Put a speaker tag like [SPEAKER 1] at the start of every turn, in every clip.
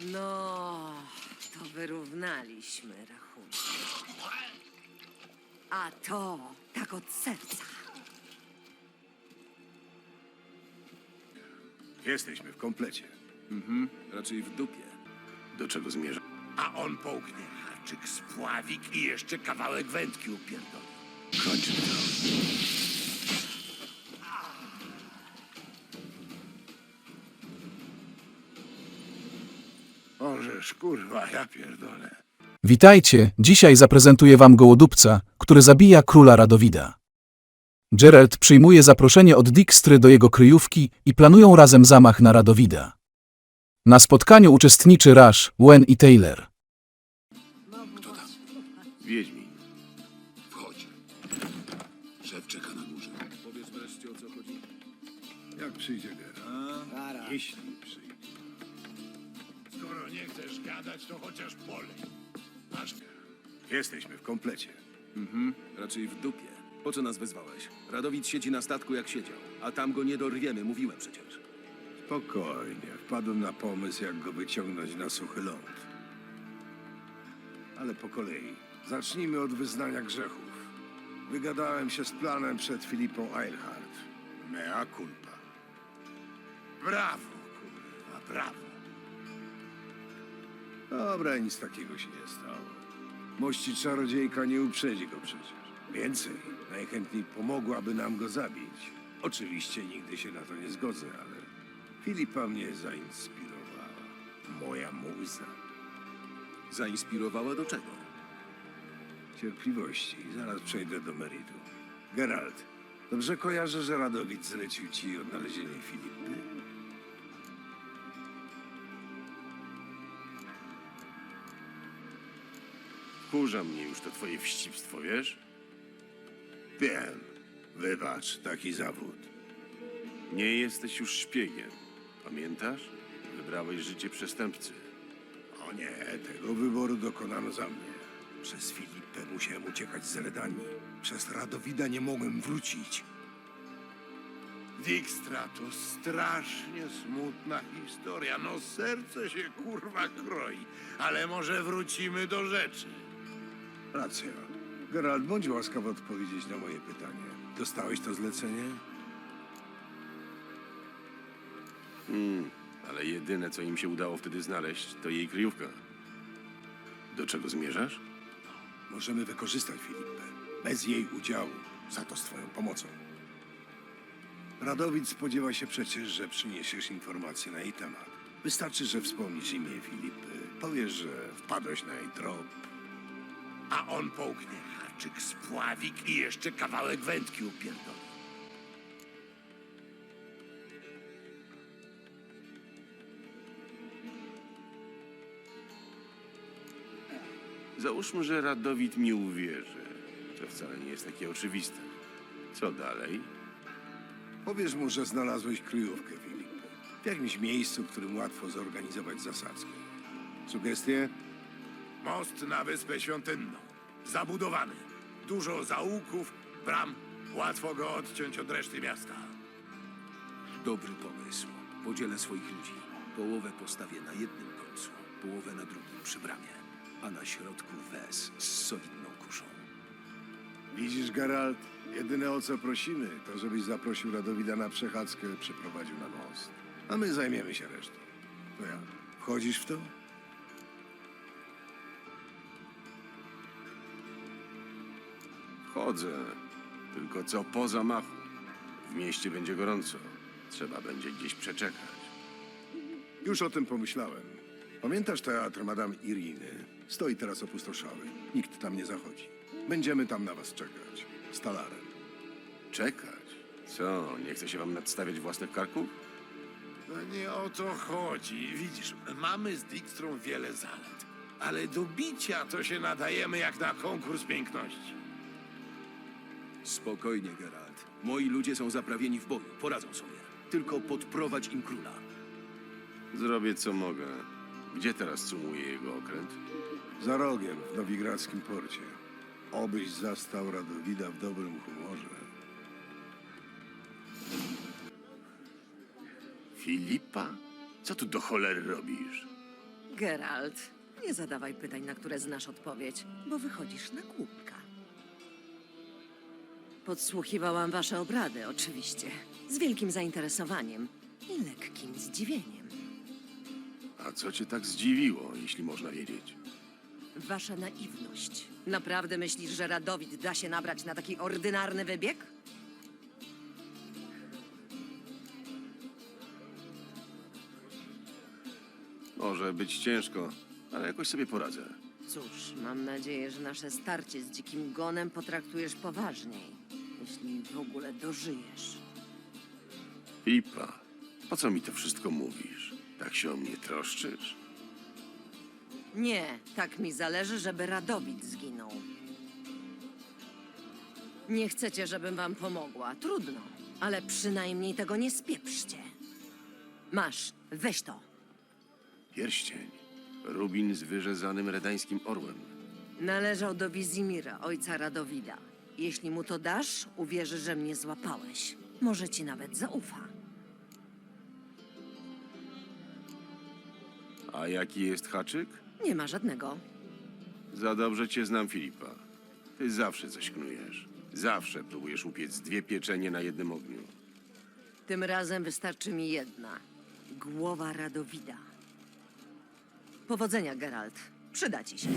[SPEAKER 1] No, to wyrównaliśmy rachunek. A to tak od serca.
[SPEAKER 2] Jesteśmy w komplecie.
[SPEAKER 3] Raczej w dupie.
[SPEAKER 2] Do czego zmierza?
[SPEAKER 4] A on połknie haczyk, spławik i jeszcze kawałek wędki upierdoli.
[SPEAKER 2] Kończmy
[SPEAKER 4] Kurwa, ja pierdolę.
[SPEAKER 5] Witajcie, dzisiaj zaprezentuję wam gołodupca, który zabija króla Radowida. Geralt przyjmuje zaproszenie od Dijkstry do jego kryjówki i planują razem zamach na Radowida. Na spotkaniu uczestniczy Rush, Wen i Taylor.
[SPEAKER 2] Jesteśmy w komplecie.
[SPEAKER 3] Mhm, raczej w dupie. Po co nas wezwałeś? Radowid siedzi na statku jak siedział, a tam go nie dorwiemy, mówiłem przecież.
[SPEAKER 2] Spokojnie. Wpadłem na pomysł, jak go wyciągnąć na suchy ląd. Ale po kolei. Zacznijmy od wyznania grzechów. Wygadałem się z planem przed Filipą Eilhart. Mea culpa.
[SPEAKER 4] Brawo, kurwa, brawo.
[SPEAKER 2] Dobra, nic takiego się nie stało. Mości czarodziejka nie uprzedzi go przecież. Więcej, najchętniej pomogłaby nam go zabić. Oczywiście nigdy się na to nie zgodzę, ale Filipa mnie zainspirowała. Moja muza.
[SPEAKER 3] Zainspirowała do czego?
[SPEAKER 2] Cierpliwości, zaraz przejdę do meritum. Geralt, dobrze kojarzę, że Radowid zlecił ci odnalezienie Filipy?
[SPEAKER 6] Kurza mnie już to twoje wścibstwo, wiesz?
[SPEAKER 2] Wiem. Wybacz, taki zawód.
[SPEAKER 6] Nie jesteś już szpiegiem. Pamiętasz? Wybrałeś życie przestępcy.
[SPEAKER 2] O nie, tego wyboru dokonano za mnie. Przez Filipę musiałem uciekać z Redanii. Przez Radowida nie mogłem wrócić.
[SPEAKER 4] Dijkstra to strasznie smutna historia. No serce się kurwa kroi. Ale może wrócimy do rzeczy.
[SPEAKER 2] Racja. Geralt, bądź łaskaw odpowiedzieć na moje pytanie. Dostałeś to zlecenie?
[SPEAKER 6] Hmm, ale jedyne, co im się udało wtedy znaleźć, to jej kryjówka. Do czego zmierzasz?
[SPEAKER 2] Możemy wykorzystać Filipę. Bez jej udziału. Za to z twoją pomocą. Radowid spodziewa się przecież, że przyniesiesz informacje na jej temat. Wystarczy, że wspomnisz imię Filipy. Powiesz, że wpadłeś na jej trop.
[SPEAKER 4] A on połknie haczyk, spławik i jeszcze kawałek wędki upierdoli.
[SPEAKER 6] Załóżmy, że Radowid mi uwierzy. To wcale nie jest takie oczywiste. Co dalej?
[SPEAKER 2] Powiesz mu, że znalazłeś kryjówkę Filipy. W jakimś miejscu, w którym łatwo zorganizować zasadzkę. Sugestie?
[SPEAKER 4] Most na Wyspę Świątynną. Zabudowany. Dużo zaułków, bram. Łatwo go odciąć od reszty miasta.
[SPEAKER 3] Dobry pomysł. Podzielę swoich ludzi. Połowę postawię na jednym końcu, połowę na drugim przy bramie, a na środku wes z solidną kuszą.
[SPEAKER 2] Widzisz, Geralt? Jedyne o co prosimy, to żebyś zaprosił Radowida na przechadzkę, przyprowadził na most. A my zajmiemy się resztą. To ja. Wchodzisz w to?
[SPEAKER 6] Wchodzę. Tylko co po zamachu? W mieście będzie gorąco. Trzeba będzie gdzieś przeczekać.
[SPEAKER 2] Już o tym pomyślałem. Pamiętasz teatr Madame Iriny? Stoi teraz opustoszały. Nikt tam nie zachodzi. Będziemy tam na was czekać. Z talarem.
[SPEAKER 6] Czekać? Co, nie chce się wam nadstawiać własnych karków?
[SPEAKER 4] No nie o to chodzi. Widzisz, mamy z Dijkstrą wiele zalet. Ale do bicia to się nadajemy jak na konkurs piękności.
[SPEAKER 3] Spokojnie, Geralt. Moi ludzie są zaprawieni w boju, poradzą sobie. Tylko podprowadź im króla.
[SPEAKER 6] Zrobię co mogę. Gdzie teraz sumuje jego okręt?
[SPEAKER 2] Za rogiem w nowigradzkim porcie. Obyś zastał Radowida w dobrym humorze.
[SPEAKER 6] Filipa? Co tu do cholery robisz?
[SPEAKER 1] Geralt, nie zadawaj pytań, na które znasz odpowiedź, bo wychodzisz na głupka. Podsłuchiwałam wasze obrady, oczywiście. Z wielkim zainteresowaniem i lekkim zdziwieniem.
[SPEAKER 6] A co cię tak zdziwiło, jeśli można wiedzieć?
[SPEAKER 1] Wasza naiwność. Naprawdę myślisz, że Radowid da się nabrać na taki ordynarny wybieg?
[SPEAKER 6] Może być ciężko, ale jakoś sobie poradzę.
[SPEAKER 1] Cóż, mam nadzieję, że nasze starcie z dzikim gonem potraktujesz poważniej, jeśli w ogóle dożyjesz.
[SPEAKER 6] Filipa, po co mi to wszystko mówisz? Tak się o mnie troszczysz?
[SPEAKER 1] Nie, tak mi zależy, żeby Radowid zginął. Nie chcecie, żebym wam pomogła. Trudno, ale przynajmniej tego nie spieprzcie. Masz, weź to.
[SPEAKER 6] Pierścień. Rubin z wyrzezanym redańskim orłem.
[SPEAKER 1] Należał do Wizimira, ojca Radowida. Jeśli mu to dasz, uwierzy, że mnie złapałeś. Może ci nawet zaufa.
[SPEAKER 6] A jaki jest haczyk?
[SPEAKER 1] Nie ma żadnego.
[SPEAKER 6] Za dobrze cię znam, Filipa. Ty zawsze coś knujesz. Zawsze próbujesz upiec dwie pieczenie na jednym ogniu.
[SPEAKER 1] Tym razem wystarczy mi jedna. Głowa Radowida. Powodzenia, Geralt. Przyda ci się.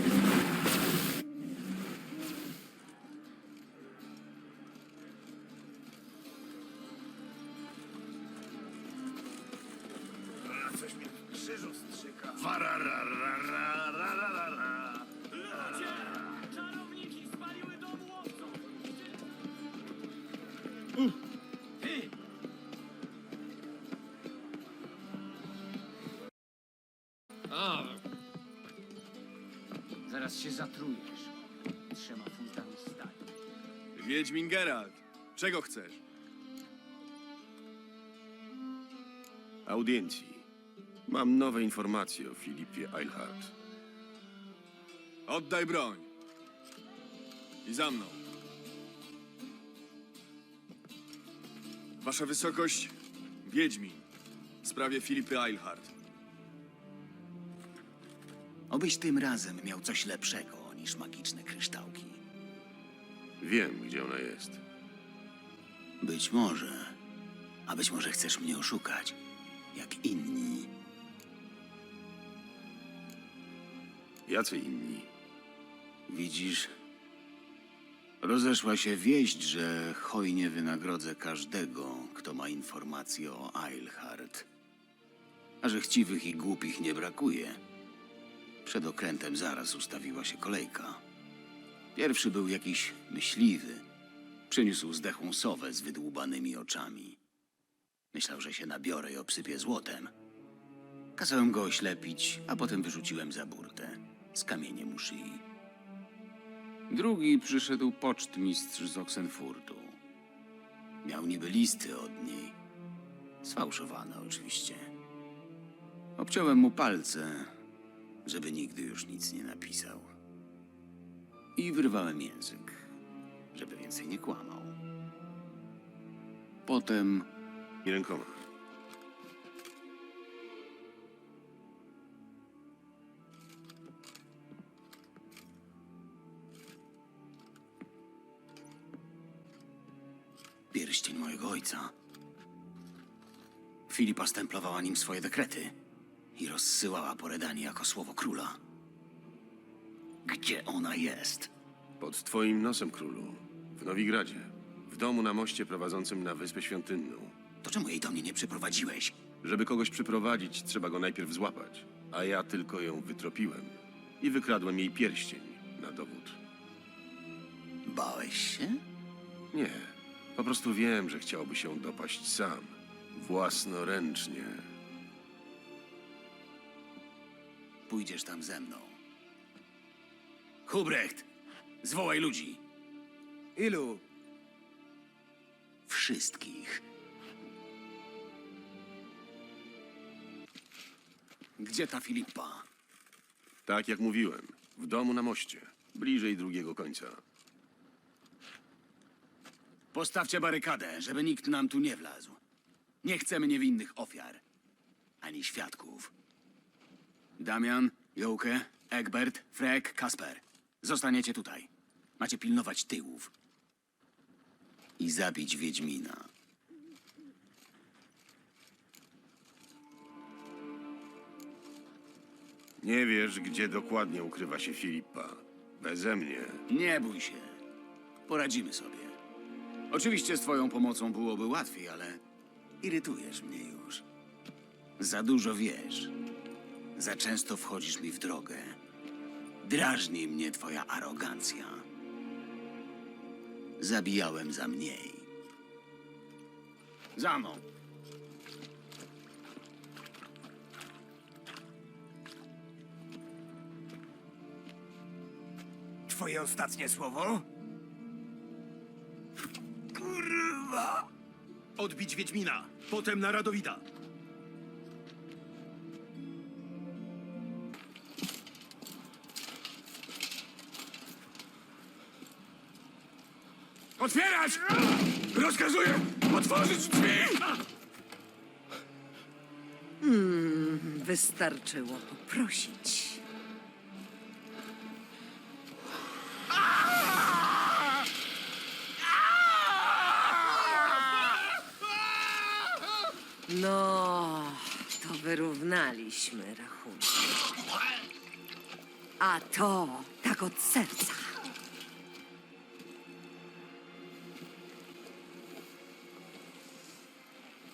[SPEAKER 7] A, zaraz się zatrujesz. Trzema funtami stali.
[SPEAKER 8] Wiedźmin Geralt, czego chcesz?
[SPEAKER 6] Audiencji. Mam nowe informacje o Filipie Eilhart.
[SPEAKER 8] Oddaj broń. I za mną. Wasza wysokość, Wiedźmin, w sprawie Filipy Eilhart.
[SPEAKER 9] Obyś tym razem miał coś lepszego niż magiczne kryształki.
[SPEAKER 6] Wiem, gdzie ona jest.
[SPEAKER 9] Być może. A być może chcesz mnie oszukać, jak inni.
[SPEAKER 6] Jacy inni?
[SPEAKER 9] Widzisz, rozeszła się wieść, że hojnie wynagrodzę każdego, kto ma informacje o Eilhart. A że chciwych i głupich nie brakuje. Przed okrętem zaraz ustawiła się kolejka. Pierwszy był jakiś myśliwy. Przyniósł zdechłą sowę z wydłubanymi oczami. Myślał, że się nabiorę i obsypię złotem. Kazałem go oślepić, a potem wyrzuciłem za burtę z kamieniem u szyi. Drugi przyszedł pocztmistrz z Oxenfurtu. Miał niby listy od niej. Sfałszowane oczywiście. Obciąłem mu palce, żeby nigdy już nic nie napisał. I wyrwałem język, żeby więcej nie kłamał. Potem
[SPEAKER 6] I rękoma.
[SPEAKER 9] pierścień mojego ojca. Filipa stemplowała nim swoje dekrety i rozsyłała po Redanii jako słowo króla. Gdzie ona jest?
[SPEAKER 6] Pod twoim nosem, królu. W Nowigradzie. W domu na moście prowadzącym na Wyspę Świątynną.
[SPEAKER 9] To czemu jej do mnie nie przyprowadziłeś?
[SPEAKER 6] Żeby kogoś przyprowadzić, trzeba go najpierw złapać. A ja tylko ją wytropiłem. I wykradłem jej pierścień na dowód.
[SPEAKER 9] Bałeś się?
[SPEAKER 6] Nie. Po prostu wiem, że chciałby się dopaść sam. Własnoręcznie.
[SPEAKER 9] Pójdziesz tam ze mną. Hubrecht, zwołaj ludzi.
[SPEAKER 8] Ilu?
[SPEAKER 9] Wszystkich. Gdzie ta Filipa?
[SPEAKER 6] Tak jak mówiłem. W domu na moście. Bliżej drugiego końca.
[SPEAKER 9] Postawcie barykadę, żeby nikt nam tu nie wlazł. Nie chcemy niewinnych ofiar, ani świadków. Damian, Jołkę, Egbert, Frek, Kasper. Zostaniecie tutaj. Macie pilnować tyłów. I zabić Wiedźmina.
[SPEAKER 6] Nie wiesz, gdzie dokładnie ukrywa się Filipa. Beze mnie.
[SPEAKER 9] Nie bój się. Poradzimy sobie. Oczywiście z twoją pomocą byłoby łatwiej, ale irytujesz mnie już. Za dużo wiesz. Za często wchodzisz mi w drogę. Drażni mnie twoja arogancja. Zabijałem za mniej. Za mną.
[SPEAKER 4] Twoje ostatnie słowo? Kurwa!
[SPEAKER 8] Odbić Wiedźmina, potem na Radowida.
[SPEAKER 4] Otwierać! Rozkazuję otworzyć drzwi!
[SPEAKER 1] Wystarczyło poprosić. No, to wyrównaliśmy rachunek. A to tak od serca.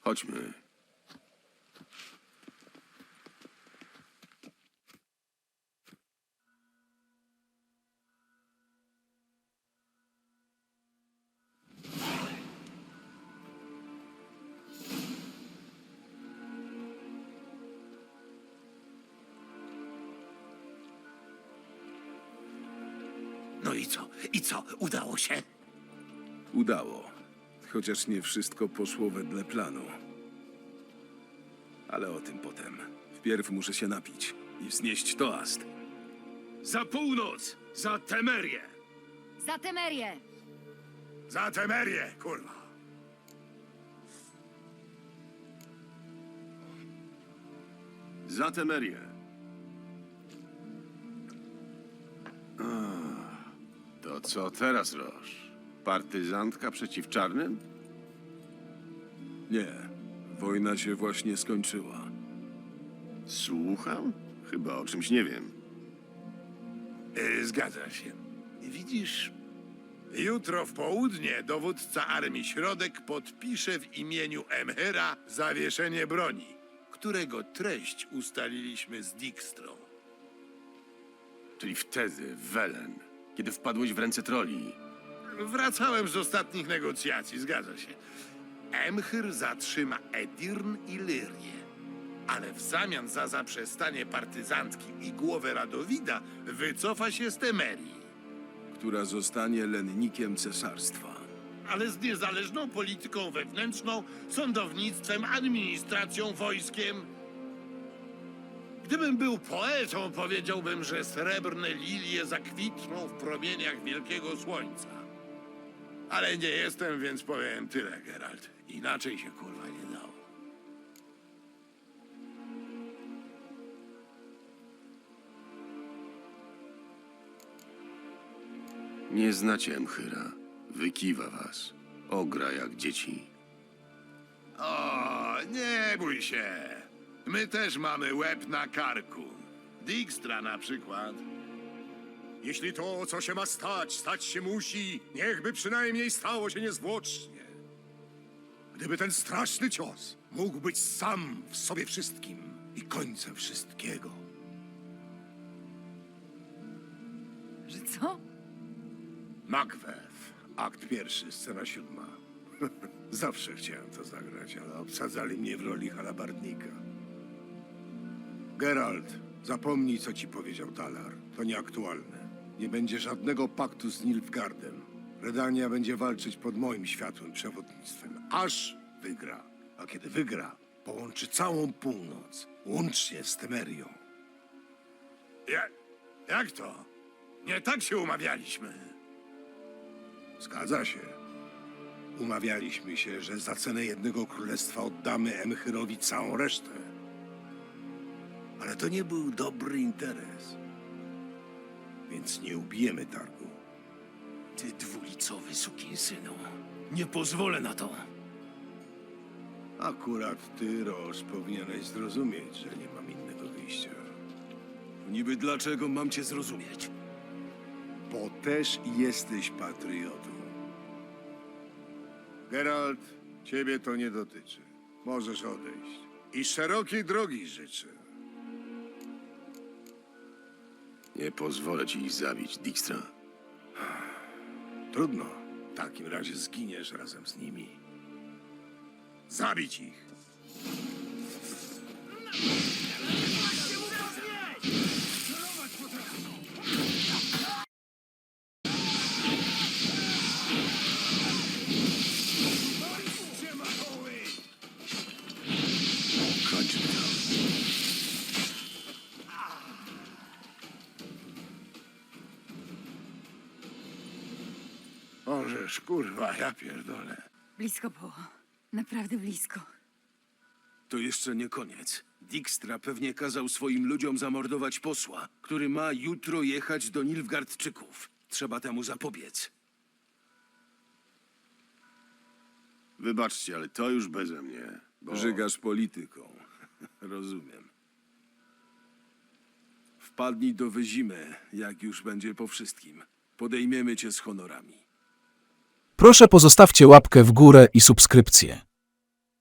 [SPEAKER 6] Chodźmy.
[SPEAKER 4] No i co? I co? Udało się?
[SPEAKER 3] Udało. Chociaż nie wszystko poszło wedle planu. Ale o tym potem. Wpierw muszę się napić i wznieść toast.
[SPEAKER 8] Za północ! Za Temerię!
[SPEAKER 10] Za Temerię!
[SPEAKER 4] Za Temerię, kurwa!
[SPEAKER 6] Za Temerię. To co teraz, Roż? Partyzantka przeciw czarnym?
[SPEAKER 3] Nie, wojna się właśnie skończyła.
[SPEAKER 6] Słucham? Chyba o czymś nie wiem.
[SPEAKER 4] E, Zgadza się. Widzisz, jutro w południe dowódca Armii Środek podpisze w imieniu Emhera zawieszenie broni, którego treść ustaliliśmy z Dijkstrą.
[SPEAKER 6] Czyli wtedy, w Welen, kiedy wpadłeś w ręce troli.
[SPEAKER 4] Wracałem z ostatnich negocjacji, zgadza się. Emhyr zatrzyma Edirn i Lyrię. Ale w zamian za zaprzestanie partyzantki i głowę Radowida wycofa się z Temerii.
[SPEAKER 3] która zostanie lennikiem cesarstwa.
[SPEAKER 4] ale z niezależną polityką wewnętrzną, sądownictwem, administracją, wojskiem. Gdybym był poetą, powiedziałbym, że srebrne lilie zakwitną w promieniach wielkiego słońca. Ale nie jestem, więc powiem tyle, Geralt. Inaczej się kurwa nie dało.
[SPEAKER 6] Nie znacie Emchyra. Wykiwa was. Ogra jak dzieci.
[SPEAKER 4] O, nie bój się. My też mamy łeb na karku. Dijkstra na przykład.
[SPEAKER 2] Jeśli to, co się ma stać, stać się musi, niechby przynajmniej stało się niezwłocznie. Gdyby ten straszny cios mógł być sam w sobie wszystkim i końcem wszystkiego.
[SPEAKER 10] Że co?
[SPEAKER 2] Macbeth, akt pierwszy, scena siódma. Zawsze chciałem to zagrać, ale obsadzali mnie w roli halabardnika. Geralt, zapomnij, co ci powiedział Talar. To nieaktualne. Nie będzie żadnego paktu z Nilfgaardem. Redania będzie walczyć pod moim światłym przewodnictwem, aż wygra. A kiedy wygra, połączy całą północ, łącznie z Temerią.
[SPEAKER 4] Ja, jak to? Nie tak się umawialiśmy.
[SPEAKER 2] Zgadza się. Umawialiśmy się, że za cenę jednego królestwa oddamy Emchyrowi całą resztę. Ale to nie był dobry interes. Więc nie ubijemy targu.
[SPEAKER 3] Ty dwulicowy sukinsynu. Nie pozwolę na to.
[SPEAKER 2] Akurat ty, Roż, powinieneś zrozumieć, że nie mam innego wyjścia.
[SPEAKER 3] Niby dlaczego mam cię zrozumieć?
[SPEAKER 2] Bo też jesteś patriotą. Geralt, ciebie to nie dotyczy. Możesz odejść. I szerokiej drogi życzę.
[SPEAKER 6] Nie pozwolę ci ich zabić, Dijkstra.
[SPEAKER 2] Trudno. W takim razie zginiesz razem z nimi. Zabić ich! Kurwa, ja pierdolę.
[SPEAKER 10] Blisko było. Naprawdę blisko.
[SPEAKER 3] To jeszcze nie koniec. Dijkstra pewnie kazał swoim ludziom zamordować posła, który ma jutro jechać do Nilfgaardczyków. Trzeba temu zapobiec.
[SPEAKER 6] Wybaczcie, ale to już beze mnie. Bo...
[SPEAKER 3] Żygasz polityką. Rozumiem. Wpadnij do wyzimy, jak już będzie po wszystkim. Podejmiemy cię z honorami.
[SPEAKER 5] Proszę pozostawcie łapkę w górę i subskrypcję.